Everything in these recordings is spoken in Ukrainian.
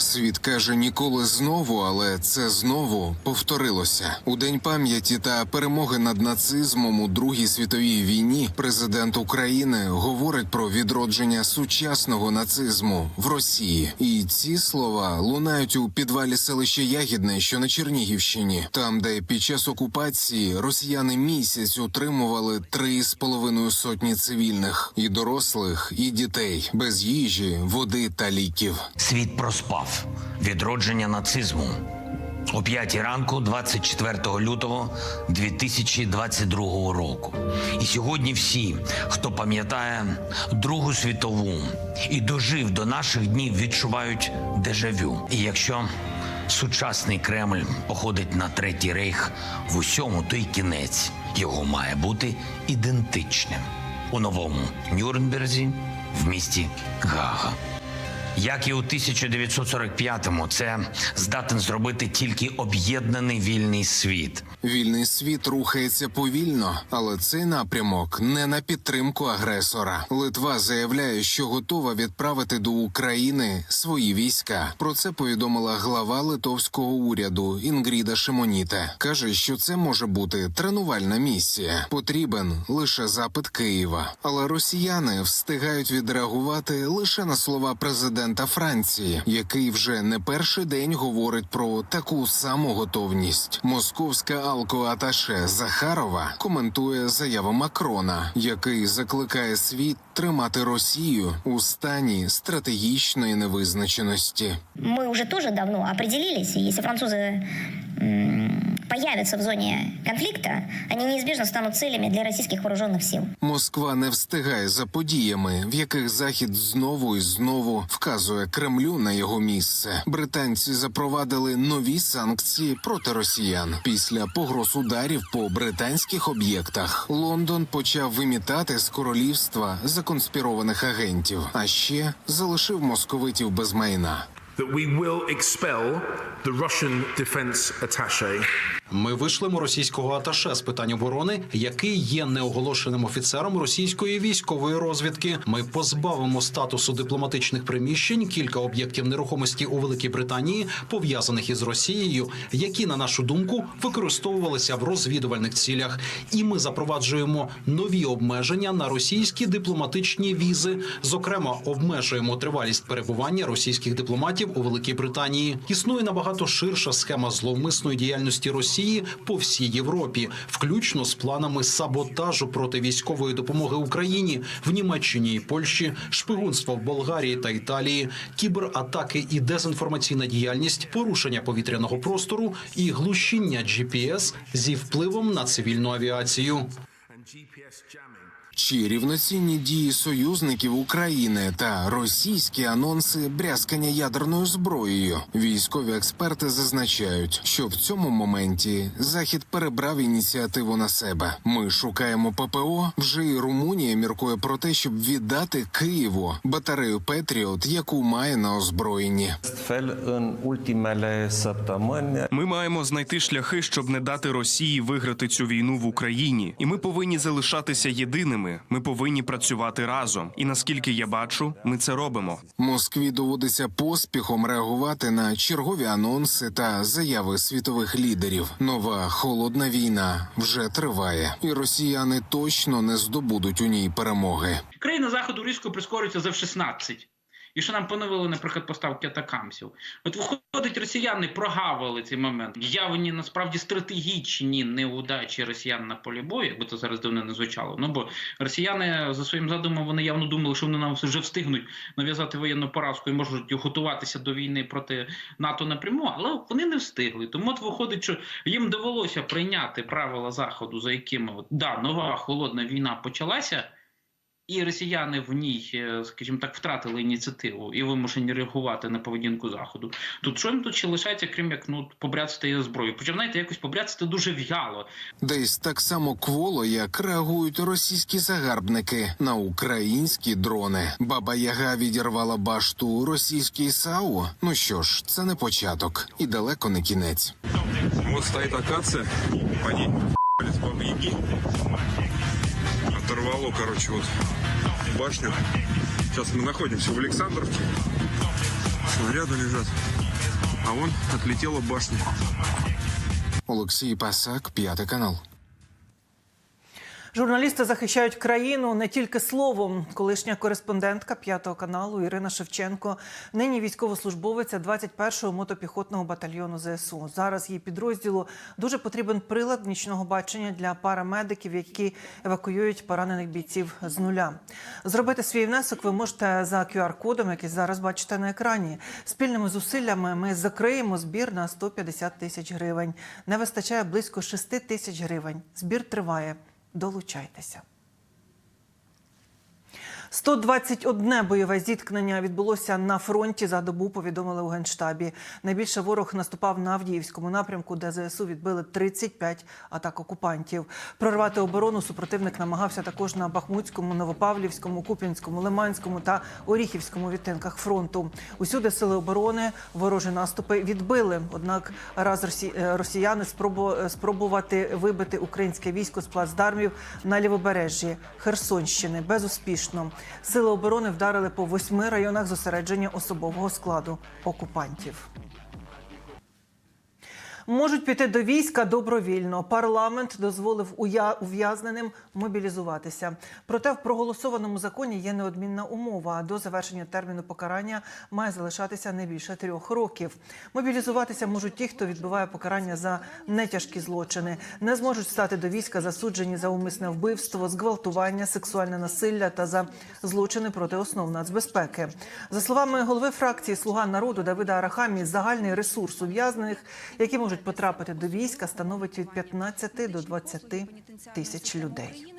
Світ каже ніколи знову, але це знову повторилося. У день пам'яті та перемоги над нацизмом у Другій світовій війні президент України говорить про відродження сучасного нацизму в Росії. І ці слова лунають у підвалі селища Ягідне, що на Чернігівщині, там, де під час окупації росіяни місяць утримували три з половиною сотні цивільних і дорослих, і дітей без їжі, води та ліків. Світ проспав відродження нацизму. О п'ятій ранку, 24 лютого 2022 року. І сьогодні всі, хто пам'ятає Другу світову і дожив до наших днів, відчувають дежавю. І якщо сучасний Кремль походить на третій рейх в усьому, то й кінець його має бути ідентичним у новому Нюрнберзі в місті Гага. Як і у 1945-му, це здатен зробити тільки об'єднаний вільний світ. Вільний світ рухається повільно, але цей напрямок не на підтримку агресора. Литва заявляє, що готова відправити до України свої війська. Про це повідомила глава литовського уряду Інгріда Шимоніте. каже, що це може бути тренувальна місія. Потрібен лише запит Києва. Але росіяни встигають відреагувати лише на слова президента Франції, який вже не перший день говорить про таку саму готовність. Московська алкоаташе Захарова коментує заяву Макрона, який закликає світ тримати Росію у стані стратегічної невизначеності. мы уже тоже давно определились, и если французы м, появятся в зоне конфликта, они неизбежно станут целями для российских вооруженных сил. Москва не встигає за подіями, в яких захід знову і знову вказує Кремлю на його місце. Британці запровадили нові санкції проти росіян. Після погроз ударів по британських об'єктах Лондон почав вимітати з королівства законспірованих агентів, а ще залишив московитів без майна. that we will expel the Russian defense attache Ми вишлемо російського аташе з питань оборони, який є неоголошеним офіцером російської військової розвідки. Ми позбавимо статусу дипломатичних приміщень кілька об'єктів нерухомості у Великій Британії, пов'язаних із Росією, які, на нашу думку, використовувалися в розвідувальних цілях. І ми запроваджуємо нові обмеження на російські дипломатичні візи. Зокрема, обмежуємо тривалість перебування російських дипломатів у Великій Британії. Існує набагато ширша схема зловмисної діяльності Росії по всій Європі, включно з планами саботажу проти військової допомоги Україні в Німеччині і Польщі, шпигунство в Болгарії та Італії, кібератаки і дезінформаційна діяльність, порушення повітряного простору і глушіння GPS зі впливом на цивільну авіацію. Чи рівноцінні дії союзників України та російські анонси брязкання ядерною зброєю? Військові експерти зазначають, що в цьому моменті Захід перебрав ініціативу на себе. Ми шукаємо ППО. Вже і Румунія міркує про те, щоб віддати Києву батарею Петріот, яку має на озброєнні. Ми маємо знайти шляхи, щоб не дати Росії виграти цю війну в Україні, і ми повинні залишатися єдиними. Ми повинні працювати разом. І наскільки я бачу, ми це робимо. Москві доводиться поспіхом реагувати на чергові анонси та заяви світових лідерів. Нова холодна війна вже триває, і росіяни точно не здобудуть у ній перемоги. Країна заходу різко прискорюється за F-16. І що нам поновили, наприклад, поставки атакамсів. От виходить, росіяни прогавили цей момент. Явні насправді стратегічні неудачі росіян на полі бою, якби це зараз дивно не звучало. Ну бо росіяни за своїм задумом вони явно думали, що вони нам вже встигнуть нав'язати воєнну поразку і можуть готуватися до війни проти НАТО напряму, але вони не встигли. Тому от виходить, що їм довелося прийняти правила заходу, за якими от, да, нова холодна війна почалася. І росіяни в ній, е, скажімо так, втратили ініціативу і вимушені реагувати на поведінку заходу. Тут що їм тут ще лишається, крім як ну побряцати зброю? Причому знаєте, якось побряцати дуже в'яло. Десь так само кволо, як реагують російські загарбники на українські дрони. Баба Яга відірвала башту російській САУ. Ну що ж, це не початок і далеко не кінець. Вот стоит акация, по ней с бабы Яги. Оторвало, короче, вот башню. Сейчас мы находимся в Александровке. Снаряды лежат. А вон отлетела башня. Олексій Пасак, п'ятий канал. Журналісти захищають країну не тільки словом. Колишня кореспондентка п'ятого каналу Ірина Шевченко, нині військовослужбовиця 21-го мотопіхотного батальйону ЗСУ. Зараз її підрозділу дуже потрібен прилад нічного бачення для парамедиків, які евакуюють поранених бійців з нуля. Зробити свій внесок ви можете за QR-кодом, який зараз бачите на екрані. Спільними зусиллями ми закриємо збір на 150 тисяч гривень. Не вистачає близько 6 тисяч гривень. Збір триває. Долучайтеся. 121 бойове зіткнення відбулося на фронті за добу. Повідомили у генштабі. Найбільше ворог наступав на Авдіївському напрямку, де ЗСУ відбили 35 атак окупантів. Прорвати оборону супротивник намагався також на Бахмутському, Новопавлівському, Куп'янському, Лиманському та Оріхівському відтинках фронту. Усюди сили оборони ворожі наступи відбили. Однак раз е, росіяни спробу- спробувати вибити українське військо з плацдармів на лівобережжі Херсонщини безуспішно. Сили оборони вдарили по восьми районах зосередження особового складу окупантів. Можуть піти до війська добровільно. Парламент дозволив ув'язненим мобілізуватися. Проте в проголосованому законі є неодмінна умова. До завершення терміну покарання має залишатися не більше трьох років. Мобілізуватися можуть ті, хто відбуває покарання за нетяжкі злочини. Не зможуть стати до війська засуджені за умисне вбивство, зґвалтування, сексуальне насилля та за злочини проти основ нацбезпеки. За словами голови фракції Слуга народу Давида Арахамі, загальний ресурс ув'язнених, які можуть потрапити до війська, становить від 15 до 20 тисяч людей.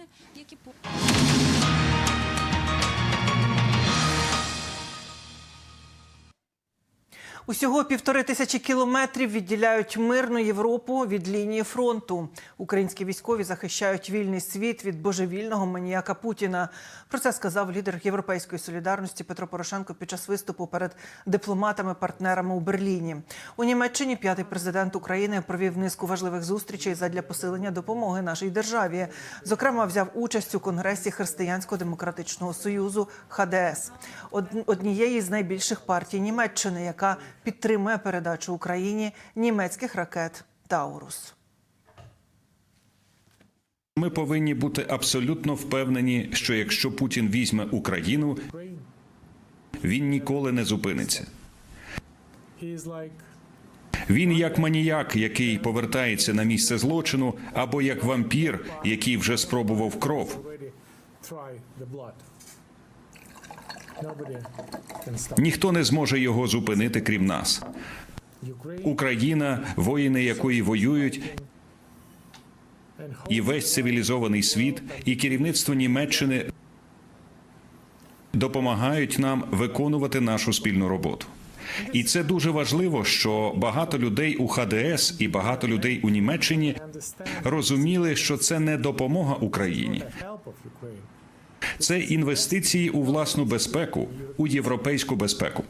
Усього півтори тисячі кілометрів відділяють мирну Європу від лінії фронту. Українські військові захищають вільний світ від божевільного маніяка Путіна. Про це сказав лідер Європейської солідарності Петро Порошенко під час виступу перед дипломатами-партнерами у Берліні. У Німеччині п'ятий президент України провів низку важливих зустрічей задля посилення допомоги нашій державі. Зокрема, взяв участь у конгресі Християнсько-демократичного союзу ХДС, од- однієї з найбільших партій Німеччини, яка підтримує передачу Україні німецьких ракет Таурус. Ми повинні бути абсолютно впевнені, що якщо Путін візьме Україну, він ніколи не зупиниться. Він як маніяк, який повертається на місце злочину, або як вампір, який вже спробував кров. Ніхто не зможе його зупинити, крім нас. Україна, воїни якої воюють, і весь цивілізований світ, і керівництво Німеччини допомагають нам виконувати нашу спільну роботу. І це дуже важливо, що багато людей у ХДС і багато людей у Німеччині розуміли, що це не допомога Україні, це інвестиції у власну безпеку, у європейську безпеку.